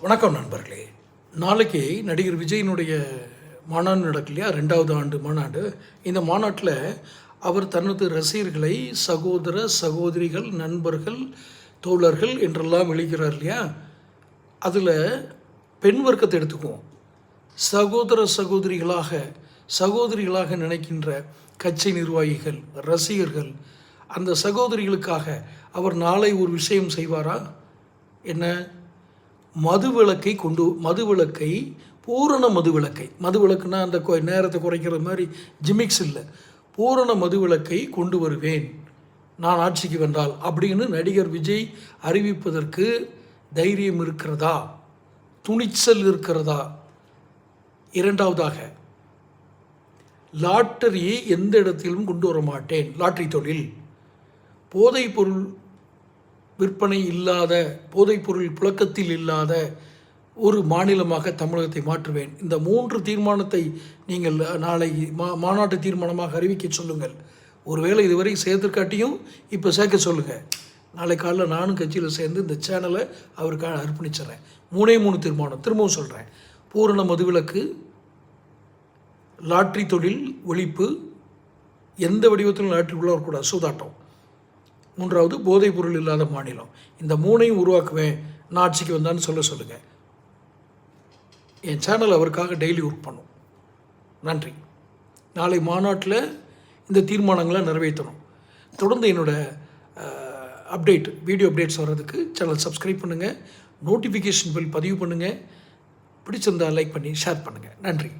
வணக்கம் நண்பர்களே. நாளைக்கு நடிகர் விஜயினுடைய மாநாடு நடக்கு இல்லையா? ரெண்டாவது ஆண்டு மாநாடு. இந்த மாநாட்டில் அவர் தனது ரசிகர்களை சகோதர சகோதரிகள் நண்பர்கள் தோழர்கள் என்றெல்லாம் எழுகிறார் இல்லையா? அதில் பெண் வர்க்கத்தை எடுத்துக்குவோம். சகோதர சகோதரிகளாக சகோதரிகளாக நினைக்கின்ற கட்சி நிர்வாகிகள் ரசிகர்கள் அந்த சகோதரிகளுக்காக அவர் நாளை ஒரு விஷயம் செய்வாரா? என்ன? மதுவிலக்கை கொண்டு மதுவிலக்கை பூரண மதுவிலக்கை மதுவிலக்குனா அந்த கொ- நேரத்தை குறைக்கிற மாதிரி ஜிமிக்ஸ் இல்லை. பூரண மதுவிலக்கை கொண்டு வருவேன். நான் ஆட்சிக்கு வந்தால் அப்படின்னு நடிகர் விஜய் அறிவிப்பதற்கு தைரியம் இருக்கிறதா? துணிச்சல் இருக்கிறதா? இரண்டாவதாக லாட்டரியை எந்த இடத்திலும் கொண்டு வர மாட்டேன். லாட்டரி தொழில். போதைப் பொருள் விற்பனை இல்லாத போதைப்பொருள் புழக்கத்தில் இல்லாத ஒரு மாநிலமாக தமிழகத்தை மாற்றுவேன். இந்த மூன்று தீர்மானத்தை நீங்கள் நாளை மா மாநாட்டு தீர்மானமாக அறிவிக்க சொல்லுங்கள். ஒருவேளை இதுவரை சேர்த்துக்காட்டியும் இப்போ சேர்க்க சொல்லுங்கள் நாளை காலைல நானும் கட்சியில் சேர்ந்து இந்த சேனலை அவருக்காக அர்ப்பணிச்சிட்றேன். மூணே மூணு தீர்மானம். திரும்பவும் சொல்கிறேன் பூரண மதுவிலக்கு லாட்ரி தொழில் ஒழிப்பு எந்த வடிவத்திலும் லாட்ரிக்குள்ளே வரக்கூடாது. சூதாட்டம். மூன்றாவது போதைப் பொருள் இல்லாத மாநிலம். இந்த மூணையும் உருவாக்குவேன். நான் ஆட்சிக்கு வந்தான்னு சொல்ல சொல்லுங்கள் என் சேனல் அவருக்காக டெய்லி ஒர்க் பண்ணும். நன்றி. நாளை மாநாட்டில் இந்த தீர்மானங்களை நிறைவேற்றணும். தொடர்ந்து என்னோடய அப்டேட் வீடியோ அப்டேட்ஸ் வர்றதுக்கு சேனல் சப்ஸ்கிரைப் பண்ணுங்கள் நோட்டிஃபிகேஷன் பில் பதிவு பண்ணுங்கள் பிடிச்சிருந்தா லைக் பண்ணி ஷேர் பண்ணுங்கள் நன்றி.